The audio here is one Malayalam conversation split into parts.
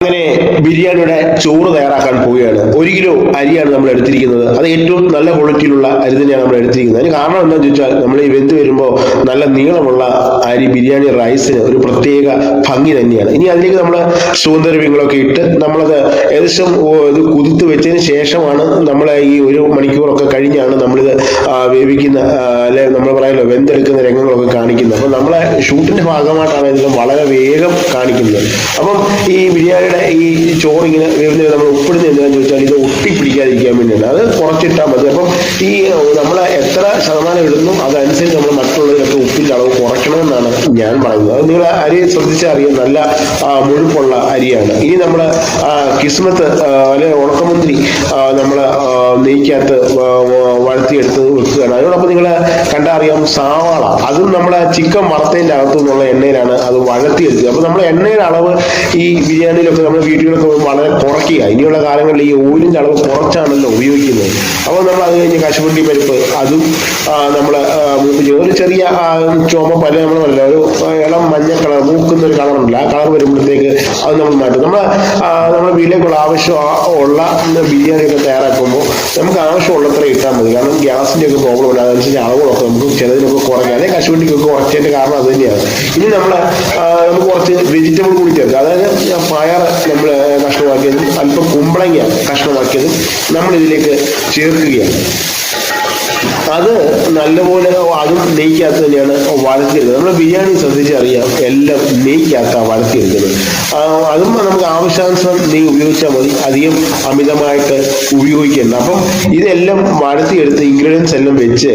അങ്ങനെ ബിരിയാണിയുടെ ചോറ് തയ്യാറാക്കാൻ പോവുകയാണ്. ഒരു കിലോ അരിയാണ് നമ്മൾ എടുത്തിരിക്കുന്നത്. അത് ഏറ്റവും നല്ല ക്വാളിറ്റിയിലുള്ള അരി തന്നെയാണ് നമ്മൾ എടുത്തിരിക്കുന്നത്. അതിന് കാരണം എന്താണെന്ന് ചോദിച്ചാൽ നമ്മൾ ഈ വെന്ത് വരുമ്പോൾ നല്ല നീളമുള്ള അരി ബിരിയാണി റൈസിന് ഒരു പ്രത്യേക ഭംഗി തന്നെയാണ്. ഇനി അതിലേക്ക് നമ്മൾ സുഗന്ധദ്രവ്യങ്ങളൊക്കെ ഇട്ട് നമ്മളത് ഏകദേശം ഇത് കുതിർത്ത് വെച്ചതിന് ശേഷമാണ് നമ്മൾ ഈ ഒരു മണിക്കൂറൊക്കെ കഴിഞ്ഞാണ് നമ്മളിത് വേവിക്കുന്ന അല്ലെ നമ്മൾ പറയാലോ വെന്തെടുക്കുന്ന രംഗങ്ങളൊക്കെ കാണിക്കുന്നത്. അപ്പം നമ്മളെ ഷൂട്ടിന്റെ ഭാഗമായിട്ടാണ് ഇതെല്ലാം വളരെ വേഗം കാണിക്കുന്നത്. അപ്പം ഈ ബിരിയാണിയുടെ ഈ ചോറ് ഇങ്ങനെ വേവുന്നതിന് നമ്മൾ ഉപ്പിടുന്ന എന്താണെന്ന് ചോദിച്ചാൽ ഇത് ഒട്ടിപ്പിടിക്കാതിരിക്കാൻ വേണ്ടിയാണ്. അത് കുറച്ചിട്ടാൽ മതി. അപ്പം ഈ നമ്മൾ എത്ര ശതമാനം ഇടുന്നു അതനുസരിച്ച് നമ്മൾ മറ്റുള്ളവരൊക്കെ ഉപ്പിന്റെ അളവ് കുറയ്ക്കണമെന്നാണ് ഞാൻ പറയുന്നത്. അത് നിങ്ങൾ അരി ശ്രദ്ധിച്ചാൽ അറിയാം. നല്ല മുഴുപ്പുള്ള അരിയാണ്. ഇനി നമ്മൾ കിസ്മത്ത് അല്ലെ ഉണക്കമുന്തിരി നമ്മൾ നെയ്ക്കകത്ത് വഴത്തിയെടുത്ത് വെക്കുകയാണ്. അതിനോടൊപ്പം നിങ്ങൾ കണ്ടറിയാം സാവാള. അതും നമ്മൾ ചിക്കൻ വറുത്തതിന്റെ അകത്തു നിന്നുള്ള എണ്ണയിലാണ് അത് വഴത്തിയെടുക്കുക. അപ്പം നമ്മൾ എണ്ണയുടെ അളവ് ഈ ബിരിയാണിയിലൊക്കെ നമ്മുടെ വീട്ടിലൊക്കെ വളരെ കുറയ്ക്കുക. ഇനിയുള്ള കാലങ്ങളിൽ ഈ ഓയിലിന്റെ അളവ് കുറച്ചാണല്ലോ ഉപയോഗിക്കുന്നത്. അപ്പോൾ നമ്മൾ അത് കഴിഞ്ഞ് കശുവണ്ടി പരിപ്പ് അതും നമ്മൾ ഒരു ചെറിയ ചോമ പല പറയില്ല ഒരു ഇളം മഞ്ഞ കളർ മൂക്കുന്ന ഒരു കളറുണ്ട് ആ കളർ വരുമ്പോഴത്തേക്ക് അത് നമ്മൾ മാറ്റും. നമ്മൾ നമ്മുടെ വീട്ടിലേക്കുള്ള ആവശ്യം ഉള്ള ബിരിയാണിയൊക്കെ തയ്യാറാക്കുമ്പോൾ നമുക്ക് ആവശ്യമുള്ളത്ര ഇട്ടാൽ മതി. കാരണം ഗ്യാസിന്റെ ഒക്കെ പ്രോബ്ലം ഉണ്ട്. അതനുസരിച്ച് അളവുകളൊക്കെ നമുക്ക് ചിലതിനൊക്കെ കുറയ്ക്കാം. അല്ലെങ്കിൽ കശുവണ്ടിക്കൊക്കെ കുറച്ചതിന്റെ കാരണം അത് തന്നെയാണ്. ഇനി നമ്മൾ നമുക്ക് കുറച്ച് വെജിറ്റബിൾ കൂടി ചേർക്കാം. അതായത് പയർ കുമ്പളങ്ങ കഷ്ണമാക്കിയതും. നമ്മൾ ഇതിലേക്ക് ചേർക്കുകയാണ്. അത് നല്ലപോലെ അതും നെയ്ക്കകത്ത് തന്നെയാണ് വഴത്തിയെടുക്കുന്നത്. നമ്മൾ ബിരിയാണി ശ്രദ്ധിച്ചറിയാം എല്ലാം നെയ്ക്കാത്ത വഴത്തിയെടുക്കുന്നത്. ആ, അതും നമുക്ക് ആവശ്യാനുസരണം നെയ് ഉപയോഗിച്ചാൽ മതി. അധികം അമിതമായിട്ട് ഉപയോഗിക്കണ്ട. അപ്പം ഇതെല്ലാം വഴത്തിയെടുത്ത് ഇൻഗ്രീഡിയൻസ് എല്ലാം വെച്ച്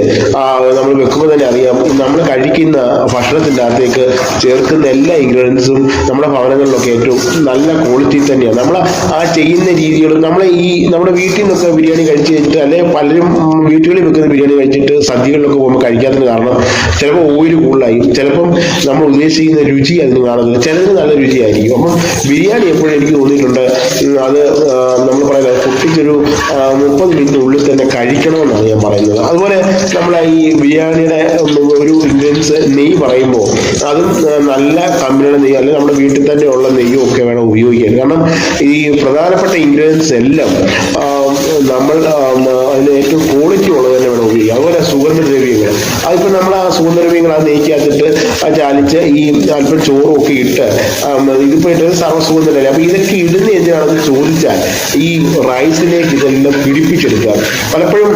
നമ്മൾ വെക്കുമ്പോൾ തന്നെ അറിയാം നമ്മൾ കഴിക്കുന്ന ഭക്ഷണത്തിന്റെ അകത്തേക്ക് ചേർക്കുന്ന എല്ലാ ഇൻഗ്രീഡിയൻസും നമ്മുടെ ഭവനങ്ങളിലൊക്കെ ഏറ്റവും നല്ല ക്വാളിറ്റി തന്നെയാണ്. നമ്മൾ ആ ചെയ്യുന്ന രീതികളും നമ്മൾ ഈ നമ്മുടെ വീട്ടിൽ നിന്നൊക്കെ ബിരിയാണി കഴിച്ച് കഴിഞ്ഞിട്ട് അല്ലെങ്കിൽ പലരും വീട്ടുകളിൽ വെക്കുന്ന ബിരിയാണി കഴിച്ചിട്ട് സദ്യകളിലൊക്കെ പോകുമ്പോൾ കഴിക്കാത്തതിന് കാരണം ചിലപ്പോൾ ഓയിൽ കൂടുതലായി ചിലപ്പം നമ്മൾ ഉദ്ദേശിക്കുന്ന രുചി അതിന് കാണുന്നില്ല ചിലതിന് നല്ല രുചിയായിരിക്കും. അപ്പം ബിരിയാണി എപ്പോഴും എനിക്ക് തോന്നിയിട്ടുണ്ട്. അത് നമ്മൾ പറയുന്നത് കുട്ടിക്കൊരു മുപ്പത് മിനിറ്റിനുള്ളിൽ തന്നെ കഴിക്കണമെന്നാണ് ഞാൻ പറയുന്നത്. അതുപോലെ നമ്മൾ ഈ ബിരിയാണിയുടെ ഒരു ഇൻഗ്രീഡിയൻസ് നെയ്യ് പറയുമ്പോൾ അതും നല്ല കമ്പനിയുടെ നെയ്യ് അല്ലെങ്കിൽ നമ്മുടെ വീട്ടിൽ തന്നെ ഉള്ള നെയ്യും ഒക്കെ വേണം ഉപയോഗിക്കാൻ. കാരണം ഈ പ്രധാനപ്പെട്ട ഇൻഗ്രീഡിയൻസ് എല്ലാം നമ്മൾ അതിന് ഏറ്റവും ക്വാളിറ്റി ഉള്ളത് തന്നെ വേണം ഉപയോഗിക്കുക അതുപോലെ സുഗന്ധദ്രവ്യങ്ങൾ അതിപ്പോൾ നമ്മൾ ആ ആ നെയ്ക്കകത്തിട്ട് ആ ചാലിച്ച് ഈ അല്പം ചോറും ഒക്കെ ഇട്ട് ആം, ഇതിപ്പോ ഇട്ടത് സർവസുഗന്ധദ്രവ്യം അപ്പൊ ഇതൊക്കെ ഇടുന്ന എന്തിനാണെന്ന് ചോദിച്ചാൽ ഈ റൈസിലേക്ക് ഇതെല്ലാം പിടിപ്പിച്ചെടുക്കുക. പലപ്പോഴും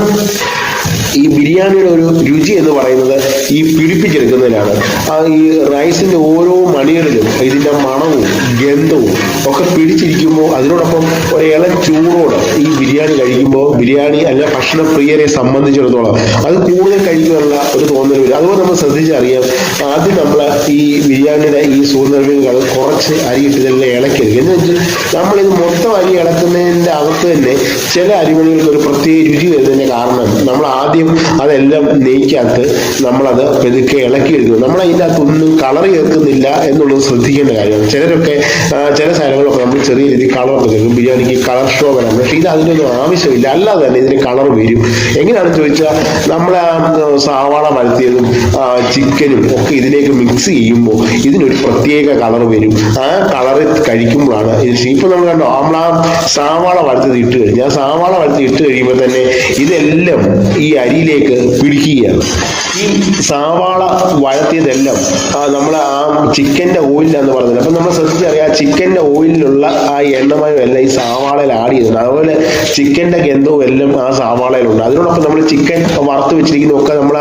ഈ ബിരിയാണിയുടെ ഒരു രുചി എന്ന് പറയുന്നത് ഈ പിടിപ്പിച്ചെടുക്കുന്നതിലാണ് ആ ഈ റൈസിന്റെ ഓരോ മണികളിലും ഇതിന്റെ മണവും ഗന്ധവും ഒക്കെ പിടിച്ചിരിക്കുമ്പോൾ അതിനോടൊപ്പം ഒരു ചൂടോട് ഈ ബിരിയാണി കഴിക്കുമ്പോൾ ബിരിയാണി അല്ല ഭക്ഷണ പ്രിയരെ സംബന്ധിച്ചിടത്തോളം അത് കൂടുതൽ കഴിക്കാനുള്ള ഒരു തോന്നൽ വരും. അതുപോലെ നമ്മൾ ശ്രദ്ധിച്ചറിയാം ആദ്യം നമ്മൾ ഈ ബിരിയാണിയുടെ ഈ സുഗന്ധദ്രവ്യങ്ങൾ കുറച്ച് അരിയിട്ട് ഇതെല്ലാം ഇളക്കരുത് എന്ന് വെച്ചാൽ നമ്മളിത് മൊത്തം അരി ഇളക്കുന്നതിന്റെ അകത്ത് തന്നെ ചില അരിമണികൾക്ക് ഒരു പ്രത്യേക രുചി വരുന്നതിന്റെ കാരണം നമ്മൾ ആദ്യം അതെല്ലാം നെയ്ക്കകത്ത് നമ്മളത് പെതുക്കെ ഇളക്കി എടുക്കുന്നു നമ്മൾ അതിന്റെ അകത്തൊന്നും കളർ ചേർക്കുന്നില്ല എന്നുള്ളത് ശ്രദ്ധിക്കേണ്ട കാര്യമാണ്. ചിലരൊക്കെ ചില സാധനങ്ങളൊക്കെ നമ്മൾ ചെറിയ രീതിയിൽ കളറൊക്കെ ചേർക്കും. ബിരിയാണിക്ക് കളർ ഷോ വരാം പക്ഷേ ഇത് അതിനൊന്നും ആവശ്യമില്ല. അല്ലാതെ തന്നെ ഇതിന് കളർ വരും. എങ്ങനെയാണ് ചോദിച്ചാൽ നമ്മൾ സവാള വഴത്തിയതും ചിക്കനും ഒക്കെ ഇതിലേക്ക് മിക്സ് ചെയ്യുമ്പോൾ ഇതിനൊരു പ്രത്യേക കളർ വരും. ആ കളർ കഴിക്കുമ്പോഴാണ് ഇപ്പം നമ്മൾ കണ്ടോ നമ്മൾ ആ സവാള വരുത്തത് ഇട്ട് കഴിഞ്ഞാൽ സവാള വറുത്ത് ഇട്ട് കഴിയുമ്പോൾ തന്നെ ഇതെല്ലാം ഈ അരിയിലേക്ക് പിടിക്കുകയാണ്. ഈ സവാള വഴത്തിയതെല്ലാം നമ്മളെ ആ ചിക്കന്റെ ഓയിലാന്ന് പറഞ്ഞത് അപ്പൊ നമ്മൾ ശ്രദ്ധിച്ചറിയാം ആ ചിക്കന്റെ ഓയിലിലുള്ള ആ എണ്ണമയം എല്ലാം ഈ സവാളയിൽ ആഡ് ചെയ്തിട്ടുണ്ട്. അതുപോലെ ചിക്കന്റെ ഗന്ധവും എല്ലാം ആ സവാളയിലുണ്ട്. അതിനോടൊപ്പം നമ്മൾ ചിക്കൻ വറുത്ത് വെച്ചിരിക്കുന്നതൊക്കെ നമ്മൾ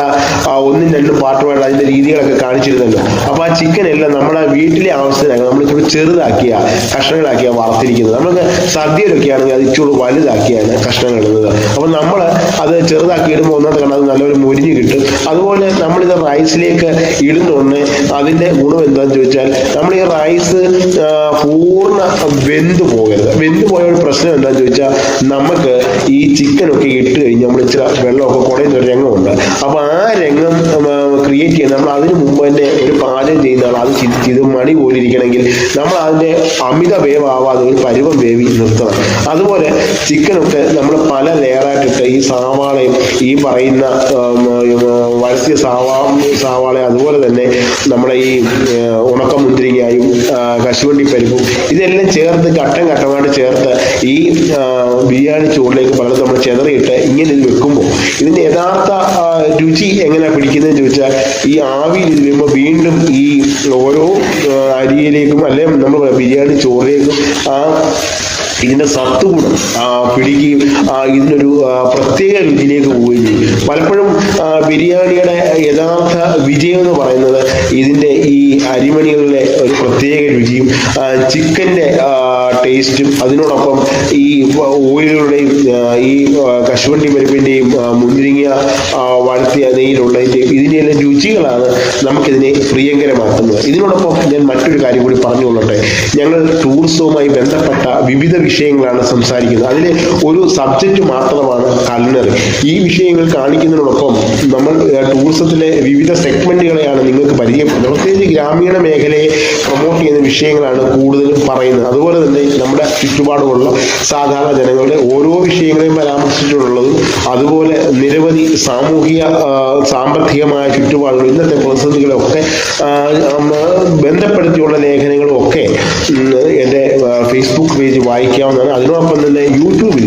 ഒന്നും രണ്ടും പാർട്ടുമായിട്ട് അതിന്റെ രീതികളൊക്കെ കാണിച്ചിരുന്നല്ലോ. അപ്പൊ ആ ചിക്കൻ എല്ലാം നമ്മുടെ വീട്ടിലെ ആവശ്യത്തിനാണ് നമ്മൾ ഇച്ചിരി ചെറുതാക്കിയ കഷ്ണങ്ങളാക്കിയ വറുത്തിരിക്കുന്നത്. നമുക്ക് സദ്യയിലൊക്കെ ആണെങ്കിൽ അത് ഇച്ചിരി വലുതാക്കിയാണ് കഷ്ണങ്ങൾ ഇടുന്നത്. അപ്പൊ നമ്മൾ അത് ചെറുതാക്കി ഇടുമ്പോൾ കണ്ടാൽ അത് നല്ലൊരു മുരിഞ്ഞ് കിട്ടും. അതുപോലെ നമ്മളിത് റൈസിലേക്ക് ഇടുന്നുണ്ട് അതിന്റെ ഗുണം എന്താണെന്ന് ചോദിച്ചാൽ നമ്മൾ ഈ റൈസ് പൂർണ വെന്ത് പോകരുത്. വെന്ത് പോയ ഒരു പ്രശ്നം എന്താണെന്ന് ചോദിച്ചാൽ നമുക്ക് ഈ ചിക്കനൊക്കെ ഇട്ട് കഴിഞ്ഞ് നമ്മൾ ഇച്ചിരി വെള്ളമൊക്കെ കുടയുന്ന ഒരു രംഗമുണ്ട് അപ്പൊ ആ രംഗം ക്രിയേറ്റ് ചെയ്യുന്നത് നമ്മൾ അതിന് മുമ്പ് തന്നെ ഒരു പാചകം ചെയ്യുന്ന ആൾ അത് ചിന്തിച്ചത് മണി പോലിരിക്കണമെങ്കിൽ നമ്മൾ അതിന്റെ അമിത വേവാവാതെ ഒരു പരുവം വേവി നിർത്തണം. അതുപോലെ ചിക്കനൊക്കെ നമ്മൾ പല ലെയറായിട്ടിട്ട് ഈ സവാളയും ഈ പറയുന്ന വരസ്യ സാവാ സവാള അതുപോലെ തന്നെ നമ്മുടെ ഈ ഏഹ്, ഉണക്ക മുന്തിരിങ്ങായും കശുവണ്ടി പരിപ്പും ഇതെല്ലാം ചേർത്ത് ഘട്ടം ഘട്ടമായിട്ട് ചേർത്ത് ഈ ബിരിയാണി ചോറിലേക്ക് പലതും നമ്മൾ ചെതറിയിട്ട് ഇങ്ങനെ ഇത് വെക്കുമ്പോൾ ഇതിന്റെ യഥാർത്ഥ രുചി എങ്ങനെ പിടിക്കുന്നതെന്ന് ചോദിച്ചാൽ ഈ ആവിയിൽ ഇരുമ്പോൾ വീണ്ടും ഈ ഓരോ അരിയിലേക്കും അല്ലെ നമ്മൾ ബിരിയാണി ചോറിലേക്കും ആ ഇതിന്റെ സത്തുഗുണം പിടിക്കുകയും ഇതിനൊരു പ്രത്യേക രുചിയിലേക്ക് പോവുകയും ചെയ്യും. പലപ്പോഴും ബിരിയാണിയുടെ യഥാർത്ഥ വിജയം എന്ന് പറയുന്നത് ഇതിന്റെ ഈ അരിമണികളിലെ ഒരു പ്രത്യേക രുചിയും ആ, ടേസ്റ്റും അതിനോടൊപ്പം ഈ ഓയിലുകളുടെയും ഈ കശുവണ്ടി പരിപ്പിന്റെയും മുന്തിരിങ്ങ വഴത്തിയ നെയ്യിലുള്ളതിന്റെയും ഇതിന്റെയെല്ലാം രുചികളാണ് നമുക്കിതിനെ പ്രിയങ്കരമാക്കുന്നത്. ഇതിനോടൊപ്പം ഞാൻ മറ്റൊരു കാര്യം കൂടി പറഞ്ഞുകൊള്ളട്ടെ. ഞങ്ങൾ ടൂറിസവുമായി ബന്ധപ്പെട്ട വിവിധ വിഷയങ്ങളാണ് സംസാരിക്കുന്നത്. അതിലെ ഒരു സബ്ജക്റ്റ് മാത്രമാണ് കലിനറി ഈ വിഷയങ്ങൾ കാണിക്കുന്നതിനോടൊപ്പം നമ്മൾ ടൂറിസത്തിലെ വിവിധ സെഗ്മെന്റുകളെയാണ് നിങ്ങൾക്ക് പരിചയപ്പെടുന്നത് പ്രത്യേകിച്ച് ഗ്രാമീണ മേഖലയെ പ്രൊമോട്ട് ചെയ്യുന്ന വിഷയങ്ങളാണ് കൂടുതലും പറയുന്നത്. അതുപോലെ തന്നെ നമ്മുടെ ചുറ്റുപാടുമുള്ള സാധാരണ ജനങ്ങളുടെ ഓരോ വിഷയങ്ങളെയും പരാമർശിച്ചിട്ടുള്ളതും അതുപോലെ നിരവധി സാമൂഹിക സാമ്പത്തികമായ ചുറ്റുപാടുകൾ ഇന്നത്തെ പ്രതിസന്ധികളൊക്കെ ബന്ധപ്പെടുത്തിയുള്ള ലേഖനങ്ങളും ഒക്കെ എന്റെ ഫേസ്ബുക്ക് പേജ് വായിക്കാവുന്നതാണ്. അതിനോടൊപ്പം തന്നെ യൂട്യൂബിൽ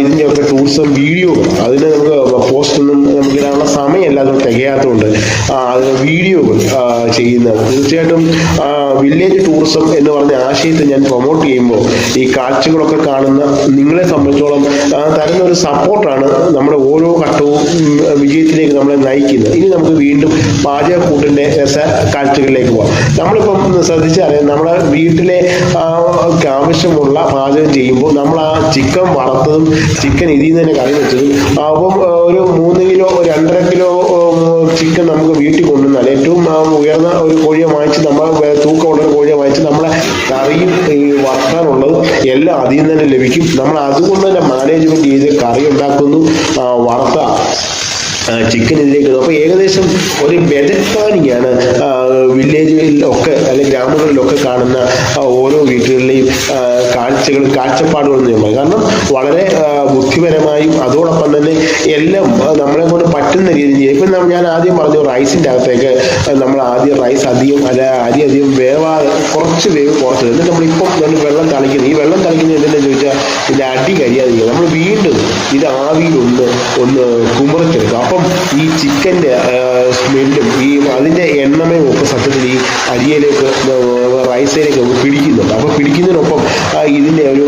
ഇതിന്റെയൊക്കെ ടൂറിസം വീഡിയോ അതിന് നമുക്ക് പോസ്റ്റ് ഒന്നും നമുക്ക് ഇടാനുള്ള സമയമല്ല അത് തികയാത്തതുകൊണ്ട് അതിന് വീഡിയോകൾ ചെയ്യുന്നതാണ്. തീർച്ചയായിട്ടും വില്ലേജ് ടൂറിസം എന്ന് പറഞ്ഞ ആശയത്തെ ഞാൻ പ്രൊമോട്ട് ചെയ്യുമ്പോൾ ഈ കാഴ്ചകളൊക്കെ കാണുന്ന നിങ്ങളെ സംബന്ധിച്ചോളം തരുന്ന ഒരു സപ്പോർട്ടാണ് നമ്മുടെ ഓരോ ഘട്ടവും വിജയത്തിലേക്ക് നമ്മളെ നയിക്കുന്നത്. ഇനി നമുക്ക് വീണ്ടും പാചകക്കൂട്ടിന്റെ രസ കാഴ്ചകളിലേക്ക് പോകാം നമ്മളിപ്പം ശ്രദ്ധിച്ചറിയാം നമ്മുടെ വീട്ടിലെ ആവശ്യമുള്ള പാചകം ചെയ്യുമ്പോൾ നമ്മൾ ആ ചിക്കൻ വറുത്തതും ചിക്കൻ ഇതിൽ നിന്ന് തന്നെ കറി വെച്ചതും അപ്പം ഒരു മൂന്ന് കിലോ രണ്ടര കിലോ ചിക്കൻ നമുക്ക് വീട്ടിൽ കൊണ്ടുവന്നാൽ ഏറ്റവും ഉയർന്ന ഒരു കോഴിയെ വാങ്ങിച്ച് നമ്മൾ തൂക്കമുള്ള ഒരു കോഴിയെ വാങ്ങിച്ച് നമ്മളെ കറിയും ഈ എല്ലാം അതിൽ നിന്ന് തന്നെ ലഭിക്കും. നമ്മൾ അതുകൊണ്ട് തന്നെ മാനേജ്മെന്റ് ചെയ്ത് കറി ഉണ്ടാക്കുന്നു. ആ, വറുത്ത ആ, ചിക്കൻ ഇതിലേക്ക് ഇടും. അപ്പൊ ഏകദേശം ഒരു ബജറ്റ് പ്ലാനിങ് ആണ് ആ, വില്ലേജുകളിലൊക്കെ അല്ലെങ്കിൽ ഗ്രാമങ്ങളിലൊക്കെ കാണുന്ന ഓരോ വീട്ടുകളിലെയും ആ, കാഴ്ചകളും കാഴ്ചപ്പാടുകളും നിയമം കാരണം വളരെ ബുദ്ധിപരമായും അതോടൊപ്പം തന്നെ എല്ലാം നമ്മളെ കൊണ്ട് പറ്റുന്ന രീതിയിൽ. ഇപ്പം ഞാൻ ആദ്യം പറഞ്ഞു റൈസിന്റെ അകത്തേക്ക് നമ്മൾ ആദ്യം റൈസ് അധികം അല്ല അരി അധികം വേവാതെ കുറച്ച് വേവ് കുറച്ച് എന്നിട്ട് നമ്മളിപ്പം നമ്മൾ വെള്ളം തളിക്കുന്നത് ഈ വെള്ളം തളിക്കുന്നത് എന്തിനാ ചോദിച്ചാൽ ഇതിന്റെ അടി കരിയാതിരിക്കുക. നമ്മൾ വീണ്ടും ഇത് ആവിയിൽ ഒന്ന് കുമറിച്ചെടുക്കും അപ്പം ഈ ചിക്കന്റെ സ്മെല്ലും ഈ അതിന്റെ എണ്ണമയും ഒക്കെ സത്യത്തിൽ ഈ അരിയിലേക്ക് റൈസിലേക്ക് പിടിക്കുന്നുണ്ട്. അപ്പം പിടിക്കുന്നതിനൊപ്പം ഇതിന്റെ ഒരു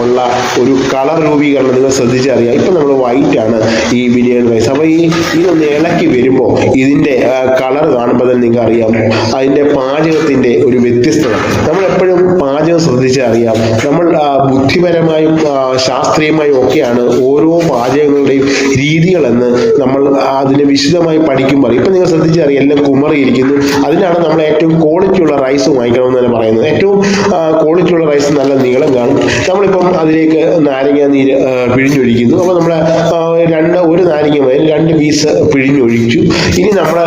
ഉള്ള ഒരു കളർ രൂപീകരണം നിങ്ങൾ ശ്രദ്ധിച്ചറിയാം. ഇപ്പം നമ്മൾ വൈറ്റ് ആണ് ഈ ബിരിയാണി റൈസ് അപ്പോൾ ഈ ഇതൊന്ന് ഇളക്കി വരുമ്പോൾ ഇതിന്റെ കളർ കാണുമ്പോൾ തന്നെ നിങ്ങൾക്ക് അറിയാം അതിന്റെ പാചകത്തിന്റെ ഒരു വ്യത്യസ്തത. നമ്മൾ എപ്പോഴും പാചകം ശ്രദ്ധിച്ചറിയാം. നമ്മൾ ബുദ്ധിപരമായും ശാസ്ത്രീയമായും ഒക്കെയാണ് ഓരോ പാചകങ്ങളുടെയും രീതികളെന്ന് നമ്മൾ അതിനെ വിശദമായി പഠിക്കുമ്പോൾ ഇപ്പൊ നിങ്ങൾ ശ്രദ്ധിച്ചറിയാം എല്ലാം കുമറിയിരിക്കുന്നു. അതിനാണ് നമ്മൾ ഏറ്റവും ക്വാളിറ്റി ഉള്ള റൈസ് വാങ്ങിക്കണമെന്ന് തന്നെ പറയുന്നത്. ഏറ്റവും ക്വാളിറ്റി ഉള്ള റൈസ് നല്ല നീളം കാണും. നമ്മളിപ്പം അതിലേക്ക് നാരങ്ങ നീര് പിഴിഞ്ഞൊഴിക്കുന്നു. അപ്പോൾ നമ്മൾ രണ്ട് ഒരു നാരങ്ങ മതി. രണ്ട് പീസ് പിഴിഞ്ഞൊഴിച്ചു. ഇനി നമ്മൾ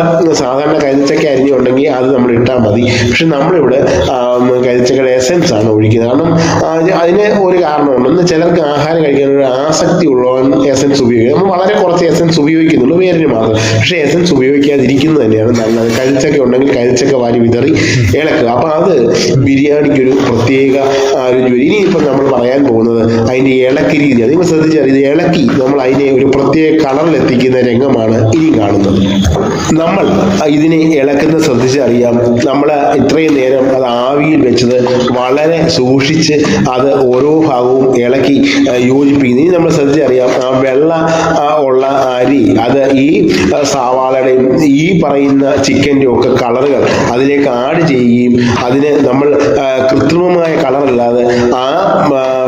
സാധാരണ കരിച്ചക്ക അരിഞ്ഞുണ്ടെങ്കിൽ അത് നമ്മൾ ഇട്ടാൽ മതി. പക്ഷെ നമ്മളിവിടെ കരിച്ചക്കയുടെ എസെൻസ് ആണ് ഒഴിക്കുന്നത്. കാരണം അതിന് ഒരു കാരണമുണ്ട്. ചിലർക്ക് ആഹാരം കഴിക്കാൻ ഒരു ആസക്തി ഉള്ളവൻ എസെൻസ് ഉപയോഗിക്കുന്നത് നമ്മൾ വളരെ കുറച്ച് എസൻസ് ഉപയോഗിക്കുന്നുള്ളൂ. വേറൊരു മാത്രം പക്ഷേ എസൻസ് ഉപയോഗിക്കാതിരിക്കുന്നത് തന്നെയാണ് നല്ലത്. കഴിച്ചൊക്കെ ഉണ്ടെങ്കിൽ കഴിച്ചൊക്കെ വാരി വിതറി ഇളക്കുക. അപ്പൊ അത് ബിരിയാണിക്ക് ഒരു പ്രത്യേക ആ, രുചി വരും ഇനിയിപ്പോൾ നമ്മൾ പറയാൻ പോകുന്നത് അതിന്റെ ഇളക്കി രീതിയാണ്. നിങ്ങൾ ശ്രദ്ധിച്ചാൽ ഇത് ഇളക്കി നമ്മൾ അതിനെ ഒരു പ്രത്യേക കളറിൽ എത്തിക്കുന്ന രംഗമാണ് ഇനി കാണുന്നത്. നമ്മൾ ഇതിനെ ഇളക്കുന്ന ശ്രദ്ധിച്ചറിയാം. നമ്മൾ ഇത്രയും നേരം അത് ആവിയിൽ വെച്ചത് വളരെ സൂക്ഷിച്ച് അത് ഓരോ ഭാഗവും ഇളക്കി യോജിപ്പിക്കുന്നു. ഇനി നമ്മൾ ശ്രദ്ധിച്ചറിയാം ആ വെള്ള ഉള്ള അരി അത് ഈ സവാളയുടെയും ഈ പറയുന്ന ചിക്കന്റെ ഒക്കെ കളറുകൾ അതിലേക്ക് ആഡ് ചെയ്യുകയും അതിന് നമ്മൾ കൃത്രിമമായ കളറല്ലാതെ ആ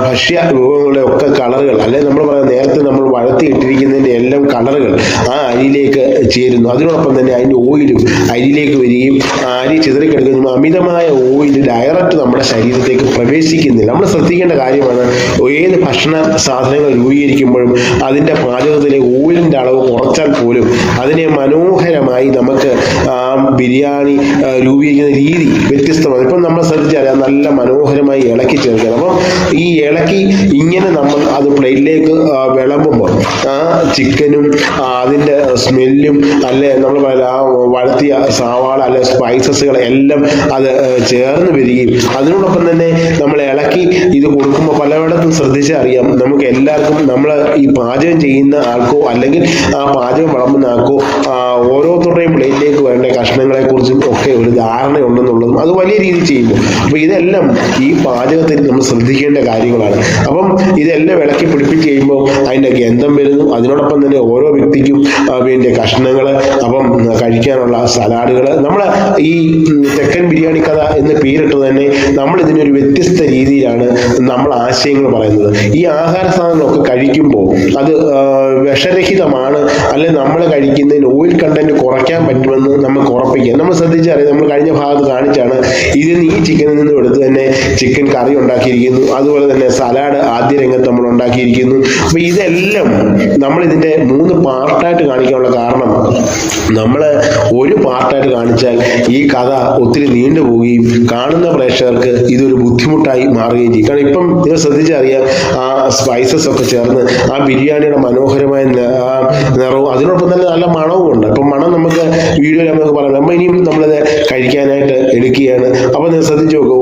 ഭക്ഷ്യ വിഭവങ്ങളുടെ ഒക്കെ കളറുകൾ അല്ലെങ്കിൽ നമ്മൾ പറയാം നേരത്തെ നമ്മൾ വഴത്തി ഇട്ടിരിക്കുന്നതിന്റെ എല്ലാം കളറുകൾ ആ അരിയിലേക്ക് ചേരുന്നു. അതിനോടൊപ്പം തന്നെ അതിന്റെ ഓയിലും അരിയിലേക്ക് വരികയും അരി ചിതറിക്കിടക്കുന്നു. അമിതമായ ഓയിൽ ഡയറക്റ്റ് നമ്മുടെ ശരീരത്തേക്ക് പ്രവേശിക്കുന്നില്ല. നമ്മൾ ശ്രദ്ധിക്കേണ്ട കാര്യമാണ് ഏത് ഭക്ഷണ സാധനങ്ങൾ രൂപീകരിക്കുമ്പോഴും അതിന്റെ പാചകത്തിലെ ഓയിലിന്റെ അളവ് കുറച്ചാൽ പോലും അതിനെ മനോഹരമായി നമുക്ക് ബിരിയാണി രൂപീകരിക്കുന്ന രീതി വ്യത്യസ്തമാണ് ഇപ്പം നമ്മൾ ശ്രദ്ധിച്ചറിയാം നല്ല മനോഹരമായി ഇളക്കി ചേർക്കണം അപ്പം ഈ ഇളക്കി ഇങ്ങനെ നമ്മൾ അത് പ്ലേറ്റിലേക്ക് വിളമ്പുമ്പോൾ ആ ചിക്കനും അതിന്റെ സ്മെല്ലും അല്ലെ നമ്മൾ വളർത്തിയ സവാള അല്ലെ സ്പൈസസുകൾ എല്ലാം അത് ചേർന്ന് വരികയും അതിനോടൊപ്പം തന്നെ നമ്മൾ ഇളക്കി ഇത് കൊടുക്കുമ്പോൾ പലയിടത്തും ശ്രദ്ധിച്ചറിയാം. നമുക്ക് എല്ലാവർക്കും നമ്മൾ ഈ പാചകം ചെയ്യുന്ന ആൾക്കോ അല്ലെങ്കിൽ ആ പാചകം വിളമ്പുന്ന ആൾക്കോ ഓരോരുത്തരുടെയും പ്ലേറ്റിലേക്ക് വേണ്ട കഷ്ണങ്ങളെ കുറിച്ചും ഒക്കെ ഒരു ധാരണയുണ്ടെന്നുള്ളതും അത് വലിയ രീതിയിൽ ചെയ്യുന്നു. അപ്പൊ ഇതെല്ലാം ഈ പാചകത്തിൽ നമ്മൾ ശ്രദ്ധിക്കേണ്ട കാര്യങ്ങളാണ്. അപ്പം ഇതെല്ലാം ഇളക്കി പിടിപ്പിച്ച് കഴിയുമ്പോൾ അതിന്റെ ഗന്ധം വരുന്നു. അതിനോടൊപ്പം തന്നെ ഓരോ വ്യക്തിക്കും വേണ്ട കഷ്ണങ്ങൾ അപ്പം കഴിക്കാനുള്ള സലാഡുകൾ നമ്മൾ ഈ തെക്കൻ ബിരിയാണി കഥ എന്ന് പേരിട്ട് തന്നെ നമ്മൾ ഇതിനൊരു വ്യത്യസ്ത രീതിയിലാണ് നമ്മൾ ആശയങ്ങൾ പറയുന്നത്. ഈ ആഹാര സാധനങ്ങളൊക്കെ കഴിക്കുമ്പോൾ അത് വിഷരഹിതമാണ്. അല്ലെ നമ്മൾ കഴിക്കുന്നതിന് ഓയിൽ കണ്ടന്റ് കുറയ്ക്കാൻ പറ്റുമെന്ന് നമുക്ക് ഉറപ്പിക്കാം നമ്മൾ ശ്രദ്ധിച്ചറിയാം നമ്മൾ കഴിഞ്ഞ ഭാഗത്ത് കാണിച്ചാണ് ഇതിൽ നിന്ന് ഈ ചിക്കനിൽ നിന്നും എടുത്ത് തന്നെ ചിക്കൻ കറി ഉണ്ടാക്കിയിരിക്കുന്നു. അതുപോലെ തന്നെ സലാഡ് ആദ്യ രംഗത്ത് നമ്മൾ ഉണ്ടാക്കിയിരിക്കുന്നു. അപ്പൊ ഇതെല്ലാം നമ്മൾ ഇതിന്റെ മൂന്ന് പാർട്ടായിട്ട് കാണിക്കാനുള്ള കാരണം നമ്മൾ ഒരു പാർട്ടായിട്ട് കാണിച്ചാൽ ഈ കഥ ഒത്തിരി നീണ്ടു പോവുകയും കാണുന്ന പ്രേക്ഷകർക്ക് ഇതൊരു ബുദ്ധിമുട്ടായി മാറുകയും ചെയ്യും. കാരണം ഇപ്പം നിങ്ങൾ ശ്രദ്ധിച്ചറിയാം ആ സ്പൈസസ് ഒക്കെ ചേർന്ന് ആ ബിരിയാണിയുടെ മനോഹരമായ നിറവും അതിനോടൊപ്പം തന്നെ നല്ല മണവും ഉണ്ട്. അപ്പം മണം നമുക്ക് വീഡിയോയിൽ നമുക്ക് പറയാം നമ്മൾ ഇനിയും നമ്മളത് കഴിക്കാനായിട്ട് എടുക്കുകയാണ്. അപ്പം നിങ്ങൾ ശ്രദ്ധിച്ചു നോക്കുക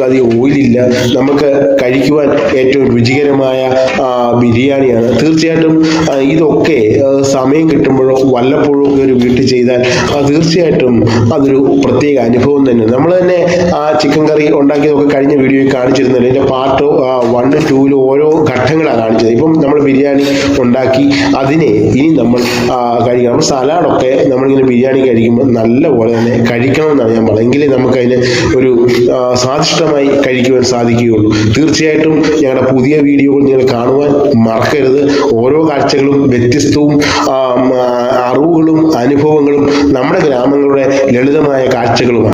മണിയിലേക്കും അധികം ഓയിലില്ല നമുക്ക് കഴിക്കുവാൻ ഏറ്റവും രുചികരമായ ബിരിയാണിയാണ്. തീർച്ചയായിട്ടും ഇതൊക്കെ സമയം കിട്ടുമ്പോഴോ വല്ലപ്പോഴും ഒരു വീട്ടിൽ ചെയ്താൽ തീർച്ചയായിട്ടും അതൊരു പ്രത്യേക അനുഭവം തന്നെ. നമ്മൾ തന്നെ ആ ചിക്കൻ കറി ഉണ്ടാക്കിയതൊക്കെ കഴിഞ്ഞ വീഡിയോയിൽ കാണിച്ചിരുന്നില്ല. ഇതിന്റെ പാർട്ട് വൺ ടൂവിലും ഓരോ ഘട്ടങ്ങളാണ് കാണിച്ചത്. ഇപ്പം നമ്മൾ ബിരിയാണി ഉണ്ടാക്കി അതിനെ ഇനി നമ്മൾ കഴിക്കണം. നമ്മൾ സലാഡൊക്കെ നമ്മളിങ്ങനെ ബിരിയാണി കഴിക്കുമ്പോൾ നല്ലപോലെ തന്നെ കഴിക്കണമെന്നാണ് ഞാൻ പറയുന്നത് എങ്കിലേ നമുക്ക് അതിന് ഒരു ആ, സ്വാദിഷ്ടമായി കഴിക്കുവാൻ സാധിക്കുകയുള്ളൂ. തീർച്ചയായിട്ടും ഞങ്ങളുടെ പുതിയ വീഡിയോകൾ നിങ്ങൾ കാണുവാൻ മറക്കരുത്. ഓരോ കാഴ്ചകളും വ്യത്യസ്തവും അറിവുകളും അനുഭവങ്ങളും നമ്മുടെ ഗ്രാമങ്ങളുടെ ലളിതമായ കാഴ്ചകളുമാണ്.